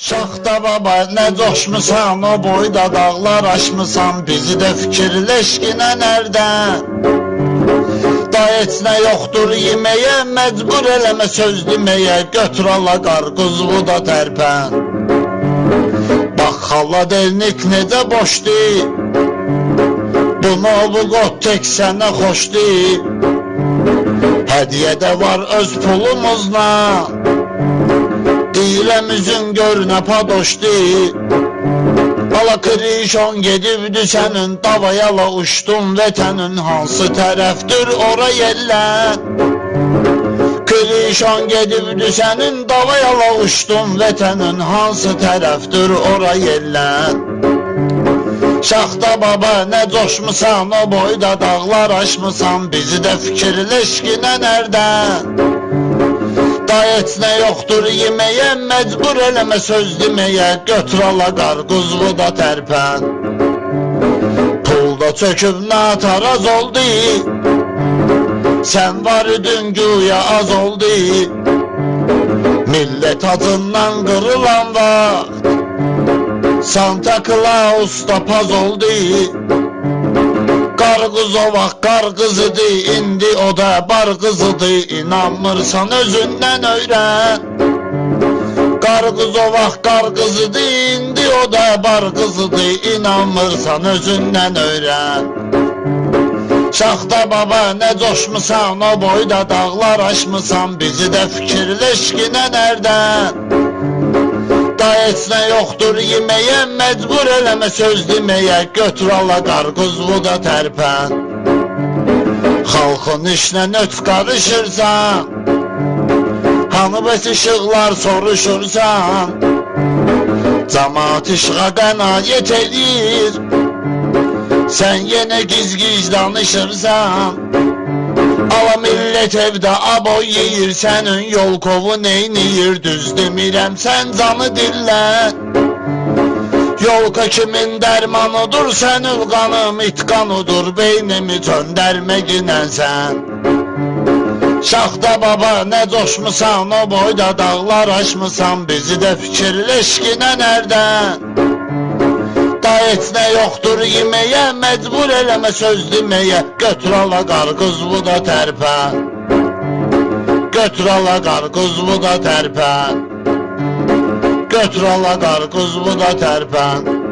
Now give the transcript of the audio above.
Şaxta baba ne coşmusan o boyda dağlar aşmısan bizi de fikirleşkine nereden? Da heç nə yoxdur yeməyə, məcbur eləmə söz deməyə, götür ala qarqız bu da tərpən. Bax xalla delnik necə boşdur. Bunu bu qot tek sənə xoşdur. Hədiyyə də var öz pulumuzla. Deyirəm üzün gör nə padoşdur. Ala krişon gedibdi sənin davayala uçdun vətənin hansı tərəfdir ora yellən Krişon gedibdi sənin davayala uçdun vətənin hansı tərəfdir ora yellən Şaxta baba nə coşmusan o boyda dağlar aşmısan. Bizi də fikirləşkinə nərdən Da heç nə yoxdur yeməyə, məcbur eləmə söz deməyə, götür ala qarqız bu da tərpən. Pulda çöküb nataraz oldu, sən var idin güya az oldu. Millət acından qırılan vaxt, Santa Claus da paz oldu. Qarqız o vaxt qarqız idi, indi o da bar qızıdı, inanmırsan özündən öyrən. Qarqız o vaxt qarqız idi, indi o da bar qızıdı, inanmırsan özündən öyrən. Şaxta baba nə coşmusan, o boyda dağlar aşmısan, bizi də fikirləşkinə nərdən? Da heç nə yoxdur yeməyə, məcbur eləmə söz deməyə, götür ala qarqız bu da tərpən. Xalqın işlə nöt qarışırsan, hanı bəs işıqlar soruşursan, cəmaat işığa qənaət edir, sən yenə giz-giz danışırsan. Ala millət evdə aboy yeyir sənin yol kovu neyniyir düz demirəm sən canı dillə Yolka kimin dərmanıdır sənin qanım it qanudur beynimi töndərməginən sən Şaxta baba nə coşmusan o boyda dağlar aşmısan bizi də fikirləşkinə nərdən Da heç nə yoxdur yeməyə, məcbur eləmə söz deməyə, götür ala qarqız bu da tərpən. Götür ala qarqız bu da tərpən. Götür ala qarqız bu da tərpən.